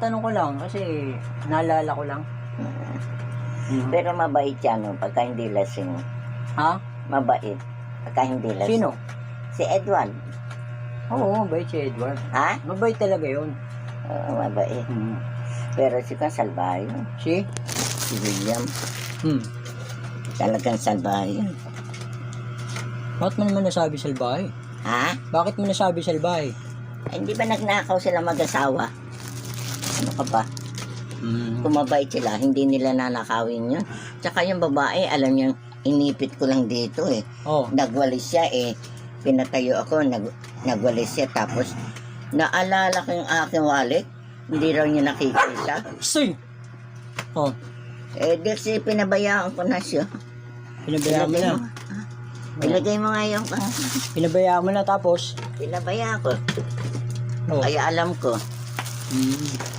tinatanong ko lang kasi naalala ko lang. Mhm. Pero mabait yan, no? Pagka hindi lasing. Ha? Mabait. Pagka hindi lasing. Sino? Si Edward. Oo, mabait si Edward. Ha? Mabait talaga yun. Oo, mabait. Mhm. Pero si yun. Si? Si William. Hmm. Talagang salbahe yun. Bakit mo naman nasabi salbahe? Ha? Bakit mo nasabi salbahe? Ay, Hindi ba nagnakaw sila mag-asawa? Ano ka ba? Kung mabait sila, hindi nila nanakawin yun. Tsaka yung babae, alam niyang inipit ko lang dito eh. Oh. Nagwalis siya eh. Pinatayo ako, nag, nagwalis siya. Tapos, naalala ko yung aking wallet. Hindi raw niya nakikita. Sing! Oh, Eh, di kasi pinabayaan ko na siya. pinabayaan mo na. Ilagay mo nga yung Pinabayaan mo na tapos. pinabayaan ko. Oh. Kaya alam ko. Hmm.